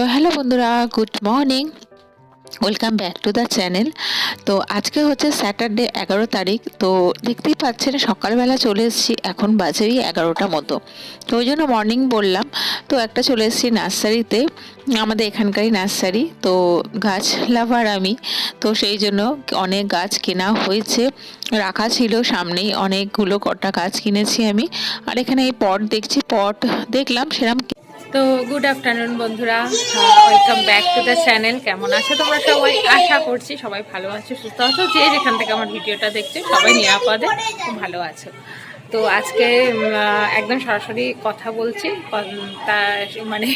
তো হ্যালো বন্ধুরা, good morning. Welcome back to the channel. তো আজকে হচ্ছে স্যাটারডে এগারো তারিখ, তো দেখতেই পাচ্ছেন সকালবেলা চলে এসেছি, এখন বাজে ওই এগারোটা মতো। তো ওই জন্য মর্নিং বললাম, তো একটা চলে এসেছি নার্সারিতে, আমাদের এখানকারই নার্সারি, তো গাছ লাভার আমি। তো সেই জন্য অনেক গাছ কেনা হয়েছে, রাখা ছিল সামনেই, অনেকগুলো কটা গাছ কিনেছি আমি। আর এখানে এই পট দেখছি, পট দেখলাম সেরকম তো গুড আফটারনুন বন্ধুরা। Welcome back to the channel কেমন আছো তোমরা সবাই? আশা করছি সবাই ভালো আছো, সুস্থ আছো। যে যেখান থেকে আমার ভিডিওটা দেখছ, সবাই নিরাপদে ভালো আছো। তো আজকে একদম সরাসরি কথা বলছি। তা মানে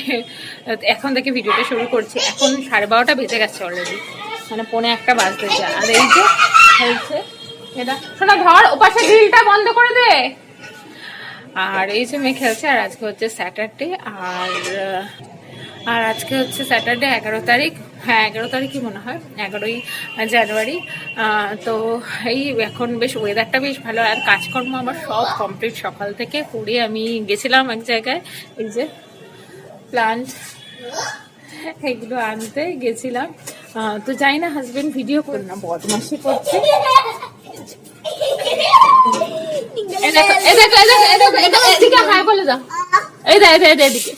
এখন থেকে ভিডিওটা শুরু করছি। এখন সাড়ে বারোটা বেজে গেছে অলরেডি মানে পৌনে একটা বাজতে যায় আর এই যে, হয়েছে, এটা শোনা, ধর, ওপাশে গ্রিলটা বন্ধ করে দে। আর এই যে মেয়ে খেলছে, আর আজকে হচ্ছে স্যাটারডে আর আর আজকে হচ্ছে স্যাটারডে এগারো তারিখ। হ্যাঁ এগারো তারিখই মনে হয়, এগারোই জানুয়ারি তো এই এখন বেশ ওয়েদারটা বেশ ভালো, আর কাজকর্ম আমার সব কমপ্লিট সকাল থেকে করে আমি গেছিলাম এক জায়গায়, এই যে প্লান্ট এগুলো আনতে গেছিলাম। তো যাই না হাজবেন্ড ভিডিও করে না বদমাসি করছে। এই দেখো, এই দেখো, এই দেখো, এই দেখো, এদিকে হাই বলে যাও এই দে, এই দে, এদিকে।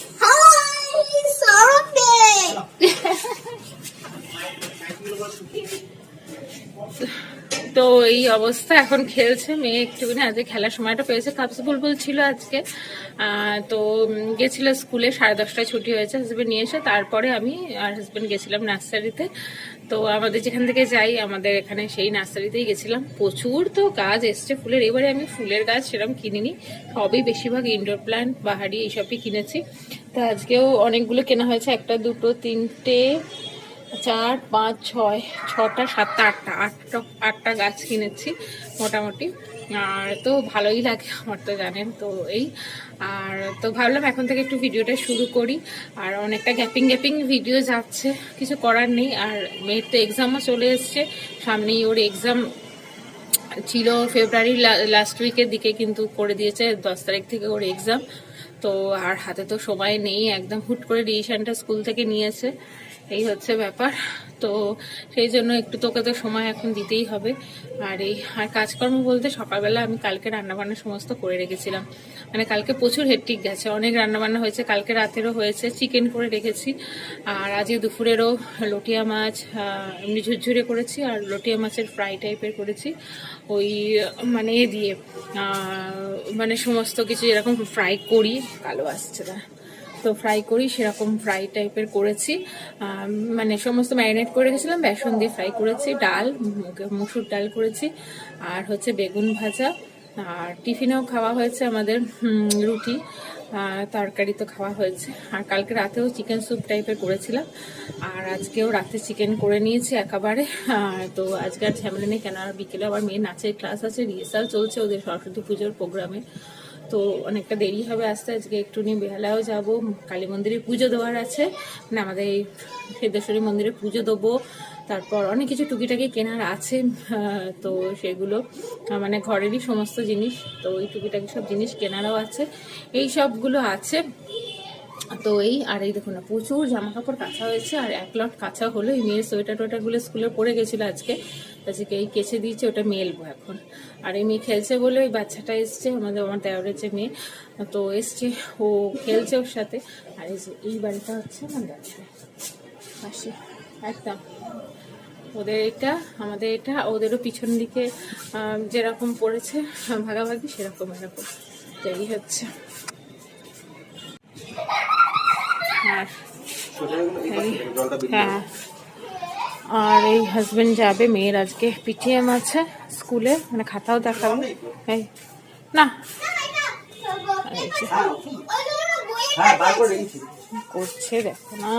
তো এই অবস্থা। এখন খেলছে মেয়ে একটুখানি। আজকে খেলার সময়টা পেয়েছে। কাপস বুলবুল ছিল আজকে। তো গেছিল স্কুলে। সাড়ে দশটায় ছুটি হয়েছে হাজবেন্ড নিয়ে এসে। তারপরে আমি আর হাজবেন্ড গেছিলাম নার্সারিতে। তো আমাদের যেখান থেকে যাই, আমাদের এখানে সেই নার্সারিতেই গেছিলাম। প্রচুর তো গাছ এসছে ফুলের। এবারে আমি ফুলের গাছ সেরকম কিনিনি। সবই বেশিরভাগ ইনডোর প্ল্যান্ট বাহারি, এইসবই কিনেছি। তো আজকেও অনেকগুলো কেনা হয়েছে। একটা, দুটো, তিনটে চার, পাঁচ, ছয়, ছটা, সাতটা, আটটা। আটটা আটটা গাছ কিনেছি মোটামুটি। আর তো ভালোই লাগে আমার তো জানেন তো এই। আর তো ভাবলাম এখন থেকে একটু ভিডিওটা শুরু করি। আর অনেকটা গ্যাপিং গ্যাপিং ভিডিও যাচ্ছে, কিছু করার নেই। আর মেয়ের তো এক্সামও চলে এসছে। সামনেই ওর এক্সাম ছিল ফেব্রুয়ারি লাস্ট উইকের দিকে কিন্তু করে দিয়েছে, দশ তারিখ থেকে ওর এক্সাম তো আর হাতে তো সময় নেই, একদম হুট করে ডিসিশনটা স্কুল থেকে নিয়েছে। এই হচ্ছে ব্যাপার। তো সেই জন্য একটু তোকে তো সময় এখন দিতেই হবে। আর এই, আর কাজকর্ম বলতে সকালবেলা আমি কালকে রান্নাবান্না সমস্ত করে রেখেছিলাম। মানে কালকে প্রচুর হেট্টিক গেছে। অনেক রান্নাবান্না হয়েছে। কালকে রাতেরও হয়েছে। চিকেন করে রেখেছি। আর আজকে দুপুরেরও লটিয়া মাছ এমনি ঝুরঝুরে করেছি। আর লটিয়া মাছের ফ্রাই টাইপের করেছি। ওই মানে এ দিয়ে মানে সমস্ত কিছু এরকম ফ্রাই করি, কালো আসছে না। তো ফ্রাই করি, সেরকম ফ্রাই টাইপের করেছি। মানে সমস্ত ম্যারিনেট করে রেখেছিলাম, বেসন দিয়ে ফ্রাই করেছি, ডাল মুসুর ডাল করেছি, আর হচ্ছে বেগুন ভাজা, আর টিফিনেও খাওয়া হয়েছে আমাদের রুটি তরকারি তো খাওয়া হয়েছে। আর কালকে রাতেও চিকেন স্যুপ টাইপের করেছিলাম, আর আজকেও রাতে চিকেন করে নিয়েছি একেবারে। তো আজকে আর ঝামেলা নেই, কেন আর বিকেলে আবার মেয়ে নাচের ক্লাস আছে রিহার্সাল চলছে ওদের সরস্বতী পুজোর প্রোগ্রামে তো অনেকটা দেরি হবে আসতে আজকে, একটু নিয়ে বেহালাও যাব। কালী মন্দিরে পুজো দেওয়ার আছে। মানে আমাদের এই সিদ্ধেশ্বরী মন্দিরে পুজো দেবো। তারপর অনেক কিছু টুকিটাকি কেনার আছে তো সেগুলো মানে ঘরেরই সমস্ত জিনিস। তো ওই টুকিটাকি সব জিনিস কেনারও আছে। এই সবগুলো আছে। তো এই, আর এই দেখুন না, প্রচুর জামা কাপড় কাঁচা হয়েছে। আর এক লট কাঁচা হলো। এই মেয়ের সোয়েটার টোয়েটারগুলো স্কুলে পরে গেছিল আজকে। আজকে এই কেচে দিয়েছে ওটা মেলবো এখন। আর এই মেয়ে খেলছে বলে ওই বাচ্চাটা এসছে আমাদের আমার দেওয়ারের যে মেয়ে। তো এসছে ও খেলছে ওর সাথে। আর এই যে এই বাড়িটা হচ্ছে আমার দেওয়ারের পাশে একদম। ওদের এটা আমাদের এটা ওদেরও পিছন দিকে যেরকম পড়েছে ভাগাভাগি সেরকম এরকম। তো এই হচ্ছে। আর হ্যাঁ আর এই হাজবেন্ড যাবে মেয়ের আজকে পিটিএম আছে স্কুলে মানে খাতাও দেখাবে। এই না। হ্যাঁ করছে দেখো না।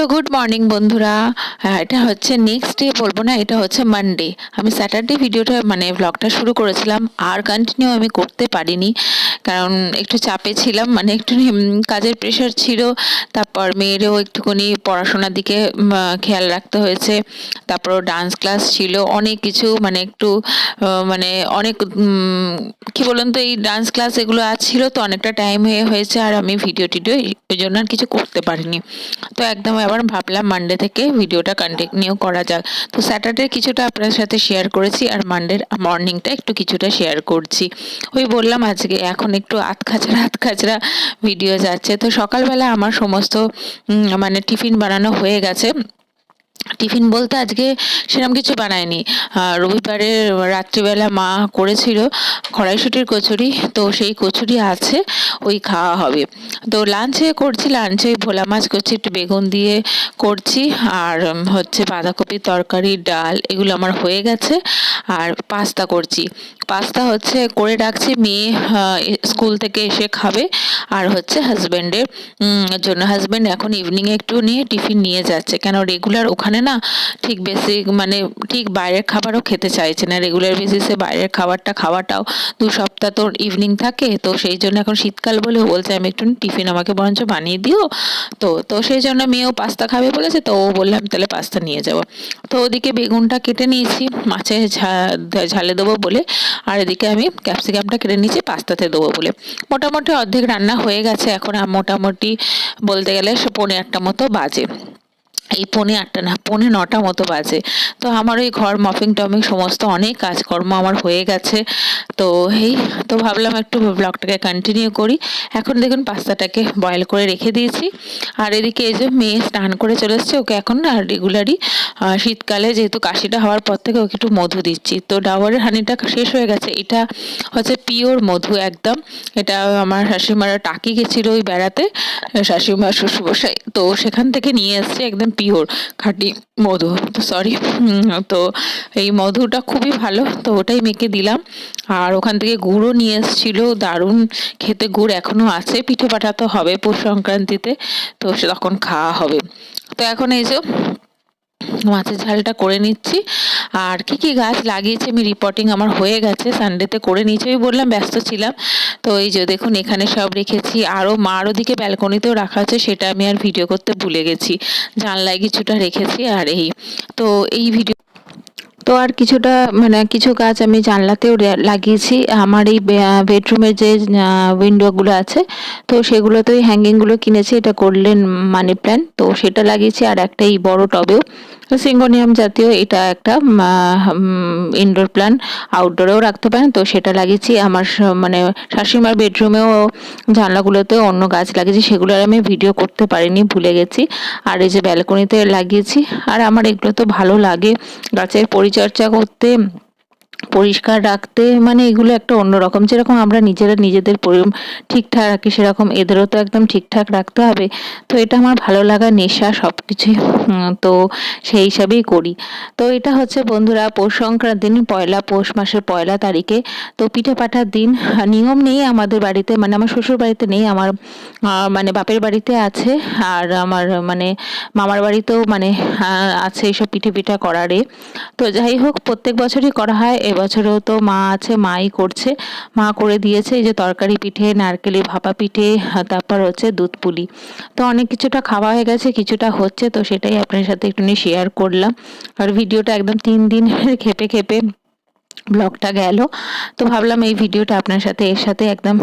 তো গুড মর্নিং বন্ধুরা। হ্যাঁ, এটা হচ্ছে নেক্সট ডে বলব না এটা হচ্ছে মানডে আমি স্যাটারডে ভিডিওটা মানে ব্লগটা শুরু করেছিলাম আর কন্টিনিউ আমি করতে পারিনি। কারণ একটু চাপে ছিলাম মানে একটু কাজের প্রেশার ছিল তারপর মেয়েরও একটুখানি পড়াশোনার দিকে খেয়াল রাখতে হয়েছে। তারপর ডান্স ক্লাস ছিল। অনেক কিছু মানে একটু মানে অনেক কি বলুন তো, এই ডান্স ক্লাস এগুলো আজ ছিল তো অনেকটা টাইম হয়ে হয়েছে আর আমি ভিডিও টিডিও ওই জন্য আর কিছু করতে পারিনি। তো একদম আবার ভাবলাম মানডে থেকে ভিডিওটা কন্টিনিউ করা যাক। তো স্যাটারডে কিছুটা আপনার সাথে শেয়ার করেছি আর মানডের মর্নিংটা একটু কিছুটা শেয়ার করছি। ওই বললাম আজকে এখন একটু আত খাচড়া আত খাচড়া ভিডিও যাচ্ছে। তো সকালবেলা আমার সমস্ত উম, মানে টিফিন বানানো হয়ে গেছে। টিফিন বলতে আজকে সেরকম কিছু বানায়নি। রবিবারে রাত্রিবেলা মা করেছিল কড়াইশুটির কচুরি তো সেই কচুরি আছে ওই খাওয়া হবে। তো লাঞ্চে করছি লাঞ্চে ওই ভোলা মাছ করছি একটু বেগুন দিয়ে করছি আর হচ্ছে বাঁধাকপির তরকারি ডাল এগুলো আমার হয়ে গেছে আর পাস্তা করছি। পাস্তা হচ্ছে করে রাখছি, মেয়ে স্কুল থেকে এসে খাবে। আর হচ্ছে হাজব্যান্ডের জন্য হাজব্যান্ড এখন ইভিনিংয়ে একটু নিয়ে টিফিন নিয়ে যাচ্ছে। কেন রেগুলার ওখানে না ঠিক বেশি মানে ঠিক বাইরের খাবারও খেতে চাইছে না। রেগুলার বেসিসে বাইরের খাবারটা খাওয়াটাও দু সপ্তাহ তোর ইভিনিং থাকে। তো সেই জন্য এখন শীতকাল বলে বলছে, আমি একটু টিফিন আমাকে বরঞ্চ বানিয়ে দিও। তো তো সেই জন্য মেয়েও পাস্তা খাবে বলেছে। তো ও বললাম তাহলে পাস্তা নিয়ে যাব। তো ওদিকে বেগুনটা কেটে নিয়েছি। মাছে ঝালে দেবো বলে। আর এদিকে আমি ক্যাপসিকামটা কেটে নিয়েছি, পাস্তাতে দেবো বলে। মোটামুটি অর্ধেক রান্না হয়ে গেছে এখন মোটামুটি বলতে গেলে পনেরোটা মতো বাজে। এই পৌনে আটটা না, পৌনে নটা মতো বাজে। তো আমার ওই ঘর মপিং টপিং সমস্ত অনেক কাজকর্ম আমার হয়ে গেছে। তো এই, তো ভাবলাম একটু ব্লগটাকে কন্টিনিউ করি। এখন দেখুন পাস্তাটাকে বয়েল করে রেখে দিয়েছি। আর এদিকে এই যে মেয়ে স্নান করে চলে এসছে, ওকে এখন না রেগুলারই শীতকালে যেহেতু কাশিটা হওয়ার পর থেকে ওকে একটু মধু দিচ্ছি। তো ডাবরের হানিটা শেষ হয়ে গেছে। এটা হচ্ছে পিওর মধু একদম। এটা আমার শাশুড়িমারা টাকি গেছিল ওই বেড়াতে, শাশুড়িমা, শ্বশুরমশাই। তো সেখান থেকে নিয়ে এসছে একদম পিওর খাঁটি মধু। তো সরি তো এই মধুটা খুবই ভালো, তো ওটাই মেখে দিলাম। আর ওখান থেকে গুড়ও নিয়ে এসেছিল, দারুণ খেতে গুড় এখনও আছে, পিঠে পাঠা তো হবে পৌষ সংক্রান্তিতে, তো সে তখন খাওয়া হবে। তো এখন এই যে মাছের ঝালটা করে নিচ্ছি। আর কি কি গাছ লাগিয়েছি আমি রিপোর্টিং আমার হয়ে গেছে সানডেতে করে নিয়েছি। আমি বললাম, ব্যস্ত ছিলাম। তো এই যে দেখুন, এখানে সব রেখেছি। আরও মার ওদিকে ব্যালকনিতেও রাখা আছে, সেটা আমি আর ভিডিও করতে ভুলে গেছি। জানলায় কিছুটা রেখেছি আর এই। তো এই ভিডিও তো আর কিছুটা মানে কিছু গাছ আমি জানলাতেও লাগিয়েছি। আমার এই বেডরুমের যে উইন্ডোগুলো আছে, তো সেগুলোতে ওই হ্যাঙ্গিংগুলো কিনেছি। এটা করলেন মানি প্ল্যান্ট তো সেটা লাগিয়েছি আর একটা এই বড় টবেও সিঙ্গোনিয়াম জাতীয় এটা একটা ইনডোর প্ল্যান্ট আউটডোরেও রাখতে পারেন, তো সেটা লাগিয়েছি। আমার মানে শাশুড়িমার বেডরুমেও জানলাগুলোতে অন্য গাছ লাগিয়েছি। সেগুলো আর আমি ভিডিও করতে পারিনি, ভুলে গেছি। আর এই যে ব্যালকনিতে লাগিয়েছি। আর আমার এগুলো তো ভালো লাগে। গাছের পরিচর্যা করতে পরিষ্কার রাখতে মানে এগুলো একটা অন্যরকম। যেরকম আমরা নিজেরা নিজেদের ঠিকঠাক রাখি, সেরকম এদেরও তো একদম ঠিকঠাক রাখতে হবে। তো এটা আমার ভালো লাগা নেশা সব কিছুই তো সেই হিসাবেই করি। তো এটা হচ্ছে বন্ধুরা পৌষ সংক্রান্তি দিন, পয়লা পৌষ মাসের পয়লা তারিখে। তো পিঠে পাঠার দিন নিয়ম নেই আমাদের বাড়িতে মানে আমার শ্বশুর বাড়িতে নেই, আমার মানে বাপের বাড়িতে আছে। আর আমার মানে মামার বাড়িতেও মানে আছে এইসব পিঠে পিঠা করারে। তো যাই হোক, প্রত্যেক বছরই করা হয়। এবছরেও তো মা আছে, মাই করছে। মা করে দিয়েছে এই যে তরকারি পিঠে, নারকেলি ভাপা পিঠে তারপর হচ্ছে দুধ পুলি। তো অনেক কিছুটা খাওয়া হয়ে গেছে, কিছুটা হচ্ছে, তো সেটাই আপনার সাথে একটু শেয়ার করলাম। আর ভিডিওটা একদম তিন দিন খেপে খেপে ব্লগটা গেল। তো ভাবলাম এই ভিডিওটা আপনার সাথে, এর সাথে একদম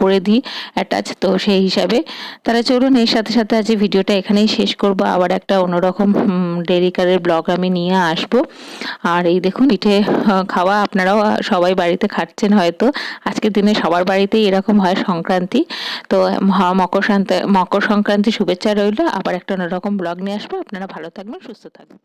করে দিই অ্যাটাচ তো সেই হিসাবে। তারা চলুন, এর সাথে সাথে আজ এই ভিডিওটা এখানেই শেষ করব। আবার একটা অন্যরকম ডেরিকারের ব্লগ আমি নিয়ে আসব। আর এই দেখুন, পিঠে খাওয়া আপনারাও সবাই বাড়িতে খাচ্ছেন হয়তো। আজকের দিনে সবার বাড়িতেই এরকম হয় সংক্রান্তি। তো মকর সংক্রান্তি মকর সংক্রান্তি শুভেচ্ছা রইল। আবার একটা অন্যরকম ব্লগ নিয়ে আসব। আপনারা ভালো থাকবেন, সুস্থ থাকবেন।